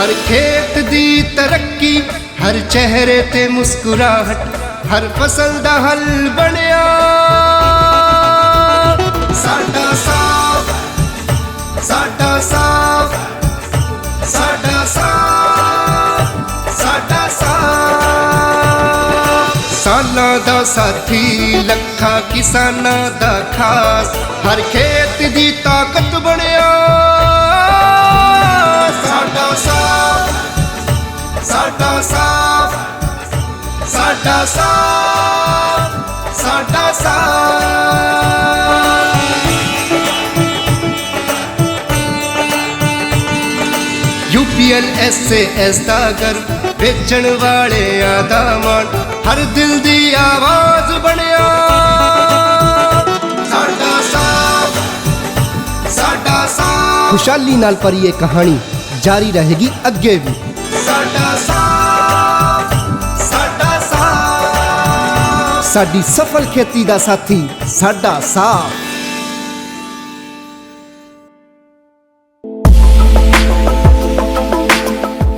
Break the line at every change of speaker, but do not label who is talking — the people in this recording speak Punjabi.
ਹਰ ਖੇਤ ਦੀ ਤਰੱਕੀ, ਹਰ ਚਿਹਰੇ ਤੇ ਮੁਸਕਰਾਹਟ, ਹਰ ਫਸਲ ਦਾ ਹੱਲ ਬਣਿਆ। ਸਾਡਾ ਸਾਫ਼ ਸਾਡਾ ਸਾਫ਼ ਸਾਡਾ ਸਾਫ਼ ਸਾਡਾ ਸਾਫ਼ ਸਾਲਾਂ ਦਾ ਸਾਥੀ, ਲੱਖਾਂ ਕਿਸਾਨਾਂ ਦਾ ਖਾਸ, ਹਰ ਖੇਤ ਦੀ ਤਾਕਤ ਬਣਿਆ। ਸਾਡਾ ਸਾਫ਼ ਸਾਡਾ ਸਾਫ਼ ਸਾਡਾ ਸਾਫ਼ ਯੂਪੀਐਲ ਐਸਏਐਸ ਦਾ ਗਰ ਵੇਚਣ ਵਾਲਿਆਂ ਦਾ ਮਾਣ, ਹਰ ਦਿਲ ਦੀ ਆਵਾਜ਼ ਬਣਿਆ। ਸਾਡਾ ਸਾਥ ਸਾਡਾ ਸਾਥ।
ਖੁਸ਼ਹਾਲੀ ਨਾਲ ਭਰੀ ਇਹ ਕਹਾਣੀ ਜਾਰੀ ਰਹੇਗੀ ਅੱਗੇ ਵੀ।
ਸਾਡਾ ਸਾਥ ਸਾਡਾ ਸਾਥ।
ਸਾਡੀ ਸਫਲ ਖੇਤੀ ਦਾ ਸਾਥੀ ਸਾਡਾ ਸਾਥ।